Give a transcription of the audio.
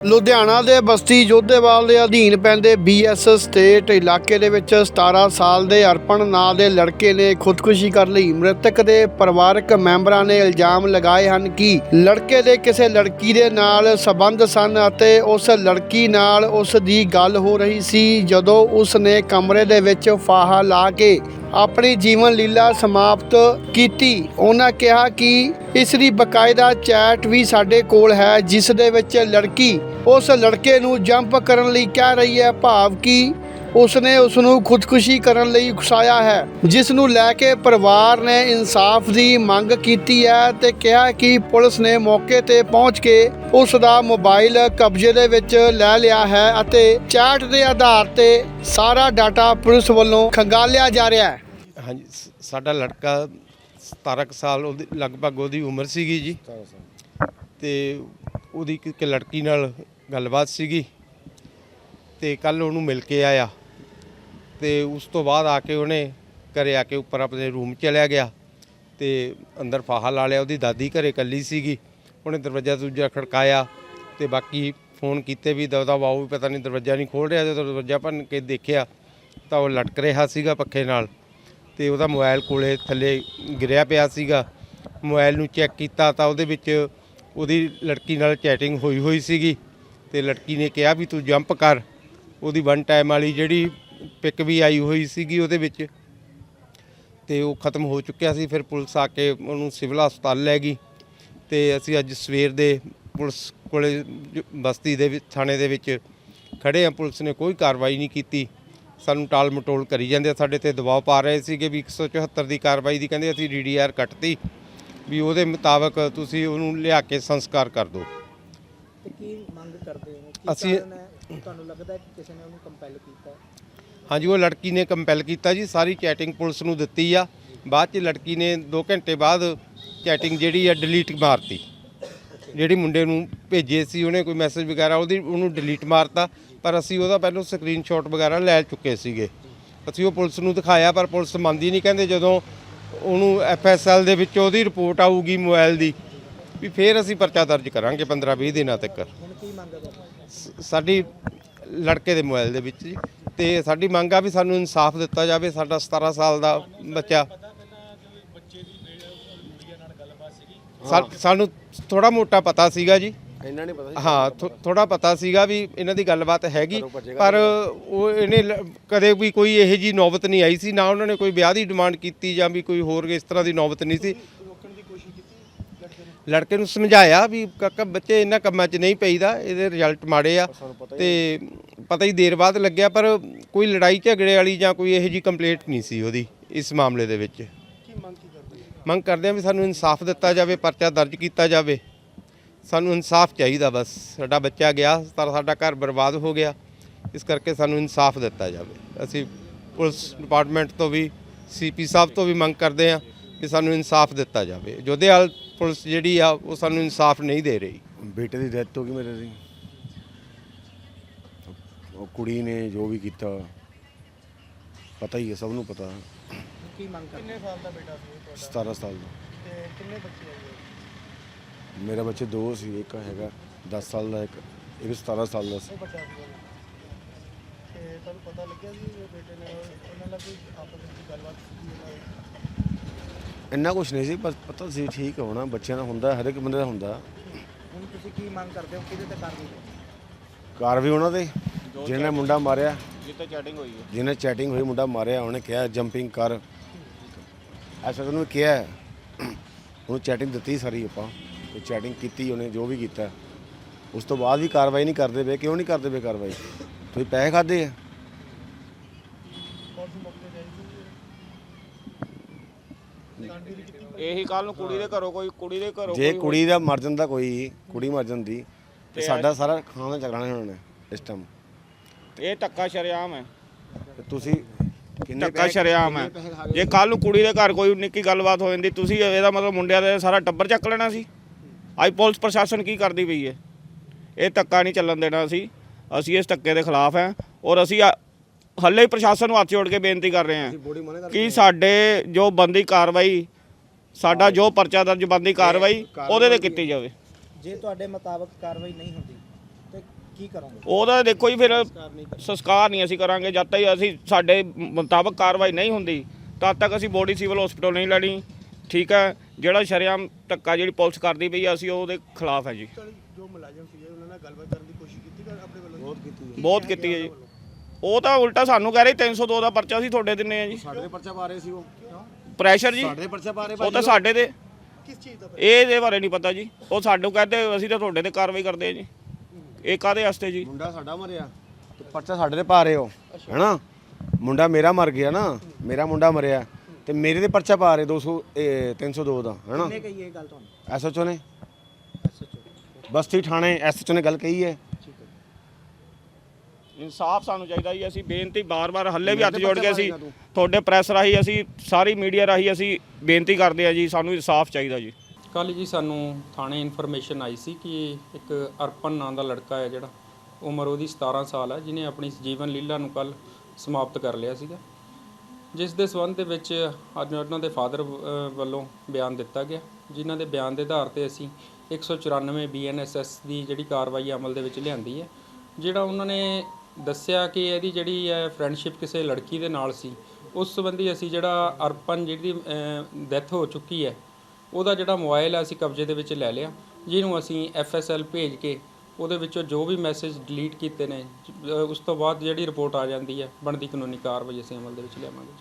ਲੁਧਿਆਣਾ ਦੇ ਬਸਤੀ ਜੋਧੇਵਾਲ ਦੇ ਅਧੀਨ ਪੈਂਦੇ ਬੀਐਸ ਸਟੇਟ ਇਲਾਕੇ ਦੇ ਵਿੱਚ 17 ਸਾਲ ਦੇ ਅਰਪਣ ਨਾਂ ਦੇ ਲੜਕੇ ਨੇ ਖੁਦਕੁਸ਼ੀ ਕਰ ਲਈ। ਮ੍ਰਿਤਕ ਦੇ ਪਰਿਵਾਰਕ ਮੈਂਬਰਾਂ ਨੇ ਇਲਜ਼ਾਮ ਲਗਾਏ ਹਨ ਕਿ ਲੜਕੇ ਦੇ ਕਿਸੇ ਲੜਕੀ ਦੇ ਨਾਲ ਸਬੰਧ ਸਨ ਅਤੇ ਉਸ ਲੜਕੀ ਨਾਲ ਉਸ ਦੀ ਗੱਲ ਹੋ ਰਹੀ ਸੀ ਜਦੋਂ ਉਸ ਨੇ ਕਮਰੇ ਦੇ ਵਿੱਚ ਫਾਹਾ ਲਾ ਕੇ ਆਪਣੀ ਜੀਵਨ ਲੀਲਾ ਸਮਾਪਤ ਕੀਤੀ। ਉਹਨਾਂ ਕਿਹਾ ਕਿ ਇਸ ਦੀ ਬਕਾਇਦਾ ਚੈਟ ਵੀ ਸਾਡੇ ਕੋਲ ਹੈ, ਜਿਸ ਦੇ ਵਿੱਚ ਲੜਕੀ ਉਸ ਲੜਕੇ ਨੂੰ ਜੰਪ ਕਰਨ ਲਈ ਕਹਿ ਰਹੀ ਹੈ। ਭਾਵ ਕਿ ਉਸਨੇ ਉਸ ਨੂੰ ਖੁਦਕੁਸ਼ੀ ਕਰਨ ਲਈ ਉਕਸਾਇਆ ਹੈ ਜਿਸ ਨੂੰ ਲੈ ਕੇ ਪਰਿਵਾਰ ਨੇ ਇਨਸਾਫ ਦੀ ਮੰਗ ਕੀਤੀ ਹੈ ਤੇ ਕਿਹਾ ਕਿ ਪੁਲਿਸ ਨੇ ਮੌਕੇ ਤੇ ਪਹੁੰਚ ਕੇ ਉਸ ਦਾ ਮੋਬਾਈਲ ਕਬਜ਼ੇ ਦੇ ਵਿੱਚ ਲੈ ਲਿਆ ਹੈ ਅਤੇ ਚੈਟ ਦੇ ਆਧਾਰ ਤੇ ਸਾਰਾ ਡਾਟਾ ਪੁਲਿਸ ਵੱਲੋਂ ਖੰਗਾਲਿਆ ਜਾ ਰਿਹਾ ਹੈ। ਹਾਂਜੀ ਸਾਡਾ ਲੜਕਾ 17 ਕੁ ਸਾਲ ਉਹਦੀ ਲਗਭਗ ਉਹਦੀ ਉਮਰ ਸੀਗੀ ਜੀ। ਤੇ ਉਹਦੀ ਇੱਕ ਇੱਕ ਲੜਕੀ ਨਾਲ ਗੱਲਬਾਤ ਸੀਗੀ। ਤੇ ਕੱਲ ਉਹਨੂੰ ਮਿਲ ਕੇ ਆਇਆ। ਤੇ ਉਸ ਤੋਂ ਬਾਅਦ ਆ ਕੇ ਉਹਨੇ ਘਰੇ ਆ ਕੇ ਉੱਪਰ ਆਪਣੇ ਰੂਮ ਚਲਿਆ ਗਿਆ ਤੇ ਅੰਦਰ ਫਾਹਾ ਲਾ ਲਿਆ। ਉਹਦੀ ਦਾਦੀ ਘਰੇ ਇਕੱਲੀ ਸੀਗੀ। ਉਹਨੇ ਦਰਵਾਜ਼ਾ ਦੂਜਾ ਖੜਕਾਇਆ ਤੇ ਬਾਕੀ ਫੋਨ ਕੀਤੇ ਵੀ ਦਵਦਾ ਵਾਓ ਵੀ ਪਤਾ ਨਹੀਂ ਦਰਵਾਜ਼ਾ ਨਹੀਂ ਖੋਲ ਰਿਹਾ ਜਦੋਂ ਦਰਵਾਜ਼ਾ ਭੰਨ ਕੇ ਦੇਖਿਆ ਤਾਂ ਉਹ ਲਟਕ ਰਿਹਾ ਸੀਗਾ ਪੱਖੇ ਨਾਲ ਤੇ ਉਹਦਾ ਮੋਬਾਈਲ ਕੋਲੇ ਥੱਲੇ ਗਿਰਿਆ ਪਿਆ ਸੀਗਾ। ਮੋਬਾਈਲ ਨੂੰ ਚੈੱਕ ਕੀਤਾ ਤਾਂ ਉਹਦੇ ਵਿੱਚ ਉਹਦੀ ਲੜਕੀ ਨਾਲ ਚੈਟਿੰਗ ਹੋਈ ਹੋਈ ਸੀਗੀ ਤੇ ਲੜਕੀ ਨੇ ਕਿਹਾ ਵੀ ਤੂੰ ਜੰਪ ਕਰ। ਉਹਦੀ ਵਨ ਟਾਈਮ ਵਾਲੀ ਜਿਹੜੀ ਪਿਕ ਵੀ ਆਈ ਹੋਈ ਸੀਗੀ ਉਹਦੇ ਵਿੱਚ। ਤੇ ਉਹ ਖਤਮ ਹੋ ਚੁੱਕਿਆ ਸੀ ਫਿਰ ਪੁਲਿਸ ਆ ਕੇ ਉਹਨੂੰ ਸਿਵਲ ਹਸਪਤਾਲ ਲੈ ਗਈ। ਤੇ ਅਸੀਂ ਅੱਜ ਸਵੇਰ ਦੇ ਪੁਲਿਸ ਕੋਲੇ ਬਸਤੀ ਦੇ ਵਿੱਚ ਥਾਣੇ ਦੇ ਵਿੱਚ ਖੜੇ ਆ ਪੁਲਿਸ ਨੇ ਕੋਈ ਕਾਰਵਾਈ ਨਹੀਂ ਕੀਤੀ। ਸਾਨੂੰ ਟਾਲ ਮਟੋਲ ਕਰੀ ਜਾਂਦੇ ਸਾਡੇ ਤੇ ਦਬਾਅ ਪਾ ਰਹੇ ਸੀਗੇ ਵੀ 174 ਦੀ ਕਾਰਵਾਈ ਦੀ। ਕਹਿੰਦੇ ਅਸੀਂ ਡੀਡੀਆਰ ਕੱਟਤੀ। ਵੀ ਉਹਦੇ ਮੁਤਾਬਕ ਤੁਸੀਂ ਉਹਨੂੰ ਲਿਆ ਕੇ ਸੰਸਕਾਰ ਕਰ ਦਿਓ। ਤੇ ਕੀ ਮੰਗ ਕਰਦੇ ਹੋ? ਕੀ ਅਸੀਂ- ਤੁਹਾਨੂੰ ਲੱਗਦਾ ਕਿ ਕਿਸੇ ਨੇ ਉਹਨੂੰ ਕੰਪੈਲ ਕੀਤਾ ਹਾਂਜੀ ਉਹ ਲੜਕੀ ਨੇ ਕੰਪੈਲ ਕੀਤਾ ਜੀ ਸਾਰੀ ਚੈਟਿੰਗ ਪੁਲਿਸ ਨੂੰ ਦਿੱਤੀ ਆ। ਬਾਅਦ ਚ ਲੜਕੀ ਨੇ 2 ਘੰਟੇ ਬਾਅਦ ਚੈਟਿੰਗ ਜਿਹੜੀ ਆ ਡਿਲੀਟ ਮਾਰਤੀ। ਜਿਹੜੀ ਮੁੰਡੇ ਨੂੰ ਭੇਜੇ ਸੀ ਉਹਨੇ ਕੋਈ ਮੈਸੇਜ ਵਗੈਰਾ ਉਹਦੀ ਉਹਨੂੰ ਡਿਲੀਟ ਮਾਰਤਾ। ਪਰ ਅਸੀਂ ਉਹਦਾ ਪਹਿਲਾਂ ਸਕਰੀਨਸ਼ਾਟ ਵਗੈਰਾ ਲੈ ਚੁੱਕੇ ਸੀਗੇ। ਅਸੀਂ ਉਹ ਪੁਲਿਸ ਨੂੰ ਦਿਖਾਇਆ ਪਰ ਪੁਲਿਸ ਮੰਨਦੀ ਨਹੀਂ ਕਹਿੰਦੇ ਜਦੋਂ ਉਹਨੂੰ ਐਫਐਸਐਲ ਦੇ ਵਿੱਚ ਉਹਦੀ ਰਿਪੋਰਟ ਆਊਗੀ ਮੋਬਾਈਲ ਦੀ ਵੀ ਫੇਰ ਅਸੀਂ ਪਰਚਾ ਦਰਜ ਕਰਾਂਗੇ 15 20 ਦਿਨਾਂ ਤੱਕ। ਸਾਡੀ ਲੜਕੇ ਦੇ ਮੋਬਾਈਲ ਦੇ ਵਿੱਚ ਜੀ। ਤੇ ਸਾਡੀ ਮੰਗ ਆ ਵੀ ਸਾਨੂੰ ਇਨਸਾਫ ਦਿੱਤਾ ਜਾਵੇ ਸਾਡਾ 17 ਸਾਲ ਦਾ ਬੱਚਾ। ਸਾਨੂੰ ਥੋੜਾ ਮੋਟਾ ਪਤਾ ਸੀਗਾ ਜੀ। ਇੰਨਾ ਨਹੀਂ ਪਤਾ ਹਾਂ ਥੋੜਾ ਪਤਾ ਸੀਗਾ ਵੀ ਇਹਨਾਂ ਦੀ ਗੱਲਬਾਤ ਹੈਗੀ ਪਰ ਉਹ ਇਹਨੇ ਕਦੇ ਵੀ ਕੋਈ ਇਹੋ ਜੀ ਨੌਬਤ ਨਹੀਂ ਆਈ ਸੀ ਨਾ ਉਹਨਾਂ ਨੇ ਕੋਈ ਵਿਆਹ ਦੀ ਡਿਮਾਂਡ ਕੀਤੀ ਜਾਂ ਵੀ ਕੋਈ ਹੋਰ ਇਸ ਤਰ੍ਹਾਂ ਦੀ ਨੌਬਤ ਨਹੀਂ ਸੀ। ਲੜਕੇ ਨੂੰ ਸਮਝਾਇਆ ਵੀ ਕਾਕਾ ਬੱਚੇ ਇਹਨਾਂ ਕੰਮਾਂ 'ਚ ਨਹੀਂ ਪਈਦਾ ਇਹਦੇ ਰਿਜ਼ਲਟ ਮਾੜੇ ਆ। ਤੇ ਪਤਾ ਹੀ ਦੇਰ ਬਾਅਦ ਲੱਗਿਆ ਪਰ ਕੋਈ ਲੜਾਈ ਝਗੜੇ ਵਾਲੀ ਜਾਂ ਕੋਈ ਇਹੋ ਜੀ ਕੰਪਲੇਂਟ ਨਹੀਂ ਸੀ ਉਹਦੀ ਇਸ ਮਾਮਲੇ ਦੇ ਵਿੱਚ। ਮੰਗ ਕਰਦੇ ਆ ਵੀ ਸਾਨੂੰ ਇਨਸਾਫ ਦਿੱਤਾ ਜਾਵੇ ਪਰਚਾ ਦਰਜ ਕੀਤਾ ਜਾਵੇ। ਸਾਨੂੰ ਇਨਸਾਫ ਚਾਹੀਦਾ ਬਸ ਸਾਡਾ ਬੱਚਾ ਗਿਆ ਪਰ ਸਾਡਾ ਘਰ ਬਰਬਾਦ ਹੋ ਗਿਆ। ਇਸ ਕਰਕੇ ਸਾਨੂੰ ਇਨਸਾਫ ਦਿੱਤਾ ਜਾਵੇ। ਅਸੀਂ ਪੁਲਿਸ ਡਿਪਾਰਟਮੈਂਟ ਤੋਂ ਵੀ ਸੀਪੀ ਸਾਹਿਬ ਤੋਂ ਵੀ ਮੰਗ ਕਰਦੇ ਆ ਕਿ ਸਾਨੂੰ ਇਨਸਾਫ ਦਿੱਤਾ ਜਾਵੇ। ਜੋਧੇਵਾਲ ਪੁਲਿਸ ਜਿਹੜੀ ਆ ਉਹ ਸਾਨੂੰ ਇਨਸਾਫ ਨਹੀਂ ਦੇ ਰਹੀ। ਬੇਟੇ ਦੀ ਡੈਥ ਹੋ ਗਈ ਮੇਰੇ ਦੀ। ਉਹ ਕੁੜੀ ਨੇ ਜੋ ਵੀ ਕੀਤਾ ਪਤਾ ਹੀ ਹੈ ਸਭ ਨੂੰ ਪਤਾ। ਕੀ ਮੰਗ ਕਰਦੇ? ਕਿੰਨੇ ਸਾਲ ਦਾ ਬੇਟਾ ਸੀ 17 ਸਾਲ ਦਾ। ਤੇ ਕਿੰਨੇ ਬੱਚੇ ਆਏ ਮੇਰੇ ਬੱਚੇ ਦੋ ਸੀ ਇੱਕ ਹੈਗਾ 10 ਸਾਲ ਦਾ ਇੱਕ ਇੱਕ 17 ਸਾਲ ਦਾ ਸੀ। ਉਹ ਬੱਚਾ ਸੀ ਤੇ ਤੁਹਾਨੂੰ ਪਤਾ ਲੱਗਿਆ ਸੀ ਇਹ ਬੇਟੇ ਨੇ ਉਹਨਾਂ ਨਾਲ ਕੋਈ ਆਪਸ ਵਿੱਚ ਗੱਲਬਾਤ ਕੀਤੀ ਇੰਨਾ ਕੁਝ ਨਹੀਂ ਸੀ ਪਰ ਪਤਾ ਸੀ ਠੀਕ ਹੋਣਾ ਬੱਚਿਆਂ ਦਾ ਹੁੰਦਾ ਹਰ ਇੱਕ ਬੰਦੇ ਦਾ ਹੁੰਦਾ। ਹੁਣ ਤੁਸੀਂ ਕੀ ਮੰਗ ਕਰਦੇ ਹੋ? ਕਿਹਦੇ ਤੇ ਕਾਰਵਾਈ ਕਾਰ ਵੀ ਉਹਨਾਂ ਦੇ। ਜਿਹਨੇ ਮੁੰਡਾ ਮਾਰਿਆ ਜਿੱਤੇ ਚੈਟਿੰਗ ਹੋਈ ਹੈ। ਜਿਹਨੇ ਚੈਟਿੰਗ ਹੋਈ ਮੁੰਡਾ ਮਾਰਿਆ ਉਹਨੇ ਕਿਹਾ ਜੰਪਿੰਗ ਕਰ। ਐਸਾ ਉਹਨੂੰ ਕਿਹਾ ਹੈ। ਉਹਨੂੰ ਚੈਟਿੰਗ ਦਿੱਤੀ ਸਾਰੀ ਆਪਾਂ ਉਹ ਚੈਟਿੰਗ ਕੀਤੀ ਉਹਨੇ ਜੋ ਵੀ ਕੀਤਾ। ਉਸ ਤੋਂ ਬਾਅਦ ਵੀ ਕਾਰਵਾਈ ਨਹੀਂ ਕਰਦੇ ਪਏ ਕਿਉਂ ਨਹੀਂ ਕਰਦੇ ਪਏ ਕਾਰਵਾਈ? ਤੁਸੀਂ ਪੈਸੇ ਖਾਦੇ ਆ? ਇਹੀ ਕੱਲ ਨੂੰ ਕੁੜੀ ਦੇ ਘਰੋਂ ਕੋਈ ਕੁੜੀ ਦੇ ਘਰੋਂ ਜੇ ਕੁੜੀ ਦਾ ਮਰ ਜਾਂਦਾ ਕੋਈ ਕੁੜੀ ਮਰ ਜਾਂਦੀ ਤੇ ਸਾਡਾ ਸਾਰਾ ਖਾਣਾ ਚੱਲਣਾ ਉਹਨਾਂ ਨੇ ਇਸ ਟਾਈਮ ਇਹ ਧੱਕਾ ਸ਼ਰਿਆਮ ਹੈ। ਤੇ ਤੁਸੀਂ ਕਿੰਨੇ ਧੱਕਾ ਸ਼ਰਿਆਮ ਹੈ। ਜੇ ਕੱਲ ਨੂੰ ਕੁੜੀ ਦੇ ਘਰ ਕੋਈ ਨਿੱਕੀ ਗੱਲਬਾਤ ਹੋ ਜਾਂਦੀ ਤੁਸੀਂ ਇਹਦਾ ਮਤਲਬ ਮੁੰਡਿਆਂ ਦੇ ਸਾਰਾ ਟੱਬਰ ਚੱਕ ਲੈਣਾ ਸੀ। ਅੱਜ ਪੁਲਿਸ ਪ੍ਰਸ਼ਾਸਨ ਕੀ ਕਰਦੀ ਪਈ ਹੈ? ਇਹ ਧੱਕਾ ਨਹੀਂ ਚੱਲਣ ਦੇਣਾ ਸੀ। ਅਸੀਂ ਇਸ ਧੱਕੇ ਦੇ ਖਿਲਾਫ ਹਾਂ ਔਰ ਅਸੀਂ ਆ- ਹੱਲੇ ਹੀ ਪ੍ਰਸ਼ਾਸਨ ਨੂੰ ਹੱਥ ਜੋੜ ਕੇ ਬੇਨਤੀ ਕਰ ਰਹੇ ਹਾਂ ਕਿ ਸਾਡੇ ਜੋ ਬੰਦੀ ਕਾਰਵਾਈ ਸਾਡਾ ਜੋ ਪਰਚਾ ਦਰਜ ਬੰਦੀ ਕਾਰਵਾਈ ਉਹਦੇ ਤੇ ਕੀਤੀ ਜਾਵੇ। ਜੇ ਤੁਹਾਡੇ ਮੁਤਾਬਕ ਕਾਰਵਾਈ ਨਹੀਂ ਹੁੰਦੀ ਤੇ ਕੀ ਕਰੋਗੇ? ਉਹਦਾ ਦੇਖੋ ਜੀ ਫਿਰ ਸੰਸਕਾਰ ਨਹੀਂ ਅਸੀਂ ਕਰਾਂਗੇ ਜਦ ਤੱਕ ਅਸੀਂ ਸਾਡੇ ਮੁਤਾਬਕ ਕਾਰਵਾਈ ਨਹੀਂ ਹੁੰਦੀ ਤਦ ਤੱਕ ਅਸੀਂ ਬੋਡੀ ਸਿਵਲ ਹਸਪੀਟਲ ਨਹੀਂ ਲੈਣੀ ਠੀਕ ਹੈ? ਜਿਹੜਾ ਸ਼ਰੇਆਮ ਧੱਕਾ ਜਿਹੜੀ ਪੁਲਿਸ ਕਰਦੀ ਪਈ ਆ, ਅਸੀਂ ਉਹਦੇ ਖਿਲਾਫ ਹੈ ਜੀ। ਜੋ ਮੁਲਾਜ਼ਮ ਸੀਗੇ ਉਹਨਾਂ ਨਾਲ ਗੱਲਬਾਤ ਕਰਨ ਦੀ ਕੋਸ਼ਿਸ਼ ਕੀਤੀ ਕਰ ਆਪਣੇ ਵੱਲੋਂ? ਬਹੁਤ ਕੀਤੀ ਬਹੁਤ ਕੀਤੀ ਹੈ ਜੀ। ਉਹ ਤਾਂ ਉਲਟਾ ਸਾਨੂੰ ਕਹਿ ਰਹੇ 302 ਦਾ ਪਰਚਾ ਸੀ ਤੁਹਾਡੇ ਦਿੰਨੇ ਆ ਜੀ। ਸਾਡੇ ਦੇ ਪਰਚਾ ਪਾ ਰਹੇ ਸੀ ਉਹ। ਪ੍ਰੈਸ਼ਰ ਜੀ। ਸਾਡੇ ਦੇ ਪਰਚਾ ਪਾ ਰਹੇ ਉਹ ਤਾਂ ਸਾਡੇ ਦੇ ਕਿਸ ਚੀਜ਼ ਦਾ ਇਹ ਦੇ ਬਾਰੇ ਨਹੀਂ ਪਤਾ ਜੀ। ਉਹ ਸਾਨੂੰ ਕਹਿੰਦੇ ਅਸੀਂ ਤਾਂ ਤੁਹਾਡੇ ਤੇ ਕਾਰਵਾਈ ਕਰਦੇ ਆ ਜੀ। ਇਹ ਕਾਦੇ ਵਾਸਤੇ ਜੀ? ਮੁੰਡਾ ਸਾਡਾ ਮਰਿਆ ਤੇ ਪਰਚਾ ਸਾਡੇ ਤੇ ਪਾ ਰਹੇ ਹੋ ਹੈਨਾ? ਮੁੰਡਾ ਮੇਰਾ ਮਰ ਗਿਆ ਨਾ ਮੇਰਾ ਮੁੰਡਾ ਮਰਿਆ ਤੇ ਮੇਰੇ ਤੇ ਪਰਚਾ ਪਾ ਰਹੇ 200 ਇਹ 302 ਦਾ ਹੈਨਾ? ਕਿੰਨੇ ਕਹੀ ਇਹ ਗੱਲ ਤੁਹਾਨੂੰ? ਐਸਐਚਓ ਨੇ। ਐਸਐਚਓ। ਬਸਤੀ ਥਾਣੇ ਐਸਐਚਓ ਨੇ ਗੱਲ ਕਹੀ ਹੈ। ਇਨਸਾਫ ਸਾਨੂੰ ਚਾਹੀਦਾ ਜੀ ਅਸੀਂ ਬੇਨਤੀ ਬਾਰ-ਬਾਰ ਹੱਲੇ ਵੀ ਹੱਥ ਜੋੜ ਕੇ ਅਸੀਂ ਤੁਹਾਡੇ ਪ੍ਰੈਸ ਰਾਹੀਂ ਅਸੀਂ ਸਾਰੀ ਮੀਡੀਆ ਰਾਹੀਂ ਅਸੀਂ ਬੇਨਤੀ ਕਰਦੇ ਆ ਜੀ ਸਾਨੂੰ ਇਨਸਾਫ ਚਾਹੀਦਾ ਜੀ। ਕੱਲ੍ਹ ਜੀ ਸਾਨੂੰ ਥਾਣੇ ਇਨਫੋਰਮੇਸ਼ਨ ਆਈ ਸੀ ਕਿ ਇੱਕ ਅਰਪਨ ਨਾਂ ਦਾ ਲੜਕਾ ਹੈ ਜਿਹੜਾ, ਉਮਰ ਉਹਦੀ 17 ਸਾਲ ਹੈ ਜਿਨੇ ਆਪਣੀ ਜੀਵਨ ਲੀਲਾ ਨੂੰ ਕੱਲ ਸਮਾਪਤ ਕਰ ਲਿਆ ਸੀਗਾ। ਜਿਸ ਦੇ ਸਬੰਧ ਦੇ ਵਿੱਚ ਅੱਜ ਉਹਨਾਂ ਦੇ ਫਾਦਰ ਵੱਲੋਂ ਬਿਆਨ ਦਿੱਤਾ ਗਿਆ, ਜਿਨ੍ਹਾਂ ਦੇ ਬਿਆਨ ਦੇ ਆਧਾਰ ਤੇ ਅਸੀਂ 194 ਬੀਐਨਐਸਐਸ ਦੀ ਜਿਹੜੀ ਕਾਰਵਾਈ ਅਮਲ ਦੇ ਵਿੱਚ ਲਿਆਂਦੀ ਹੈ, ਜਿਹੜਾ ਉਹਨਾਂ ਨੇ ਦੱਸਿਆ ਕਿ ਇਹਦੀ ਜਿਹੜੀ ਹੈ ਫਰੈਂਡਸ਼ਿਪ ਕਿਸੇ ਲੜਕੀ ਦੇ ਨਾਲ ਸੀ, ਉਸ ਸੰਬੰਧੀ ਅਸੀਂ ਜਿਹੜਾ ਅਰਪਨ ਜਿਹਦੀ ਡੈਥ ਹੋ ਚੁੱਕੀ ਹੈ ਉਹਦਾ ਜਿਹੜਾ ਮੋਬਾਈਲ ਹੈ ਅਸੀਂ ਕਬਜ਼ੇ ਦੇ ਵਿੱਚ ਲੈ ਲਿਆ। ਜਿਹਨੂੰ ਅਸੀਂ ਐਫਐਸਐਲ ਭੇਜ ਕੇ ਉਹਦੇ ਵਿੱਚੋਂ ਜੋ ਵੀ ਮੈਸੇਜ ਡਿਲੀਟ ਕੀਤੇ ਨੇ ਉਸ ਤੋਂ ਬਾਅਦ ਜਿਹੜੀ ਰਿਪੋਰਟ ਆ ਜਾਂਦੀ ਹੈ, ਬਣਦੀ ਕਾਨੂੰਨੀ ਕਾਰਵਾਈ ਅਸੀਂ ਅਮਲ ਦੇ ਵਿੱਚ ਲਿਆਵਾਂਗੇ।